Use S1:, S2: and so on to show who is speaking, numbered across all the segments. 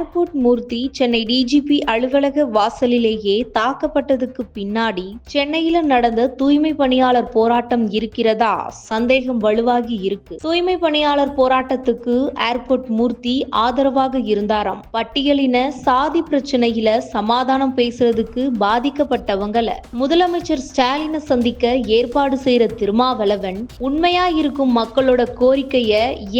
S1: Airport மூர்த்தி Chennai DGP அலுவலக வாசலிலேயே தாக்கப்பட்டதுக்கு பின்னாடி சென்னையில நடந்த தூய்மை பணியாளர் போராட்டம் இருக்கிறதா? சந்தேகம் வலுவாகி இருக்கு. தூய்மை பணியாளர் போராட்டத்துக்கு ஏர்போர்ட் மூர்த்தி ஆதரவாக இருந்தாராம். பட்டியலின சாதி பிரச்சனையில சமாதானம் பேசுறதுக்கு பாதிக்கப்பட்டவங்கள முதலமைச்சர் ஸ்டாலினை சந்திக்க ஏற்பாடு செய்யற திருமாவளவன் உண்மையா இருக்கும் மக்களோட கோரிக்கைய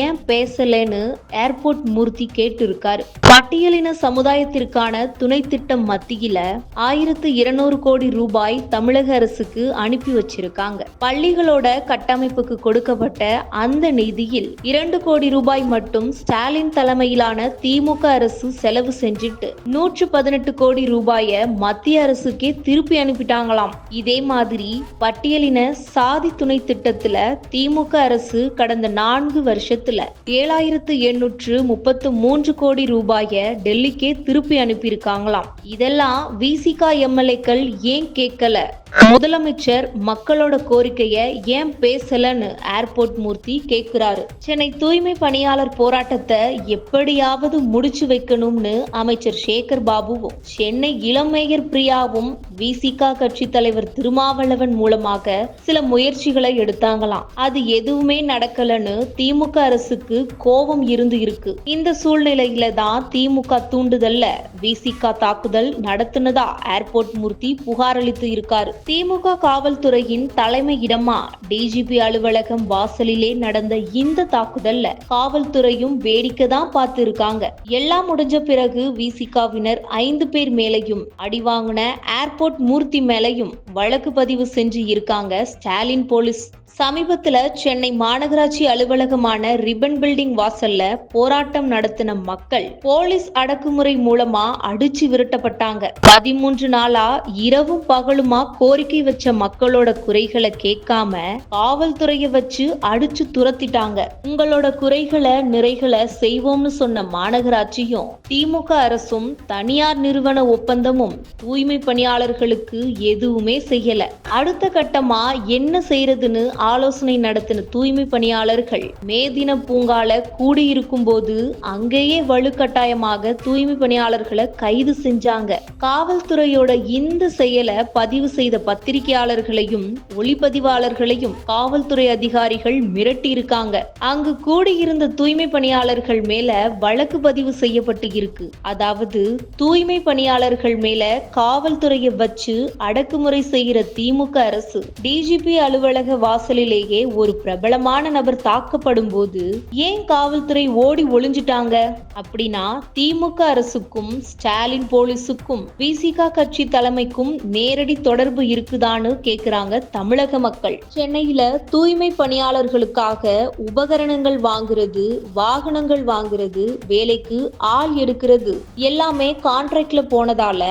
S1: ஏன் பேசலன்னு ஏர்போர்ட் மூர்த்தி கேட்டு இருக்காரு பட்டியலின சமுதாயத்திற்கான துணை திட்டம் மத்தியில ஆயிரத்து இருநூறு கோடி ரூபாய் தமிழக அரசுக்கு அனுப்பி வச்சிருக்காங்க. பள்ளிகளோட கட்டமைப்புக்கு கொடுக்கப்பட்ட அந்த நிதியில் இரண்டு கோடி ரூபாய் மட்டும் ஸ்டாலின் தலைமையிலான திமுக அரசு செலவு செஞ்சுட்டு நூற்று பதினெட்டு கோடி ரூபாய மத்திய அரசுக்கே திருப்பி அனுப்பிட்டாங்களாம். இதே மாதிரி பட்டியலின சாதி துணை திட்டத்துல திமுக அரசு கடந்த நான்கு வருஷத்துல ஏழாயிரத்து எண்ணூற்று முப்பத்து மூன்று கோடி ரூபாய டெல்லிக்கே திருப்பி அனுப்பியிருக்காங்களாம். இதெல்லாம் விசிகா எம்எல்ஏக்கள் ஏன் கேட்கல? முதலமைச்சர் மக்களோட கோரிக்கையை ஏன் பேசலன்னு ஏர்போர்ட் மூர்த்தி கேட்கிறாரு சென்னை தூய்மை பணியாளர் போராட்டத்தை எப்படியாவது முடிச்சு வைக்கணும்னு அமைச்சர் சேகர் பாபுவும் சென்னை இளம் பிரியாவும் விசிகா கட்சி தலைவர் திருமாவளவன் மூலமாக சில முயற்சிகளை எடுத்தாங்களாம். அது எதுவுமே நடக்கலன்னு திமுக அரசுக்கு கோபம் இருந்து இருக்கு. இந்த சூழ்நிலையில தான் திமுக தூண்டுதல்ல விசிகா தாக்குதல் நடத்துனதா? ஏர்போர்ட் மூர்த்தி புகாரளித்து இருக்காரு. திமுக காவல்துறையின் தலைமையிடமா? டிஜிபி அலுவலகம் வாசலிலே நடந்த இந்த தாக்குதல்ல காவல்துறையும் வேடிக்கை தான் பார்த்து இருக்காங்க எல்லாம் முடிஞ்ச பிறகு விசிகாவினர் ஐந்து பேர் மேலையும் அடி வாங்கின ஏர்போர்ட் மூர்த்தி மேலையும் வழக்கு பதிவு செஞ்சு இருக்காங்க. ஸ்டாலின் போலீஸ் சமீபத்துல சென்னை மாநகராட்சி அலுவலகமான ரிப்பன் பில்டிங் வாசல்ல போராட்டம் நடத்தின மக்கள் போலீஸ் அடக்குமுறை மூலமா அடிச்சு விரட்டப்பட்டாங்க. பதிமூன்று நாளா இரவும் பகலுமா கோரிக்கை வச்ச மக்களோட குறைகளை கேட்காம காவல்துறைய வச்சு அடிச்சு துரத்திட்டாங்க. உங்களோட குறைகளை நிறைகளை செய்வோம்னு சொன்ன மாநகராட்சியும் திமுக அரசும் தனியார் நிறுவன ஒப்பந்தமும் தூய்மை பணியாளர்களுக்கு எதுவுமே செய்யல. அடுத்த கட்டமா என்ன செய்யறதுன்னு ஆலோசனை நடத்தின தூய்மை பணியாளர்கள் மே தின பூங்கால கூடியிருக்கும் போது அங்கேயே வலுக்கட்டாயமாக தூய்மை பணியாளர்களை கைது செஞ்சாங்க. காவல்துறையோட இந்த செயலை பதிவு செய்த பத்திரிகையாளர்களையும் ஒளிப்பதிவாளர்களையும் காவல்துறை அதிகாரிகள் மிரட்டி இருக்காங்க அங்கு கூடியிருந்த தூய்மை பணியாளர்கள் மேல வழக்கு பதிவு செய்யப்பட்டு இருக்கு. அதாவது தூய்மை பணியாளர்கள் மேல காவல்துறையை வச்சு அடக்குமுறை செய்கிற திமுக அரசு டிஜிபி அலுவலக வாசலிலேயே ஒரு பிரபலமான நபர் தாக்கப்படும் போது ஏன் காவல்துறை ஓடி ஒளிஞ்சிட்டாங்க? அப்படின்னா திமுக அரசுக்கும் ஸ்டாலின் போலீஸுக்கும் விசிகா கட்சி தலைமைக்கும் நேரடி தொடர்பு இருக்குதான்னு கேக்குறாங்க தமிழக மக்கள். சென்னையில தூய்மை பணியாளர்களுக்காக உபகரணங்கள் வாங்குறது வாகனங்கள் வாங்குறது வேலைக்கு ஆள் எடுக்கிறது எல்லாமே கான்ட்ராக்ட்ல போனதால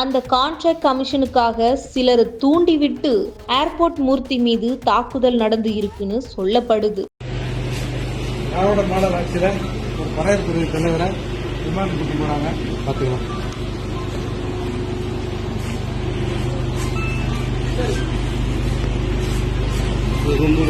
S1: அந்த கான்ட்ராக்ட் கமிஷனுக்காக சிலர் தூண்டிவிட்டு ஏர்போர்ட் மூர்த்தி மீது தாக்குதல் நடந்து இருக்குன்னு சொல்லப்படுது.
S2: ரொம்ப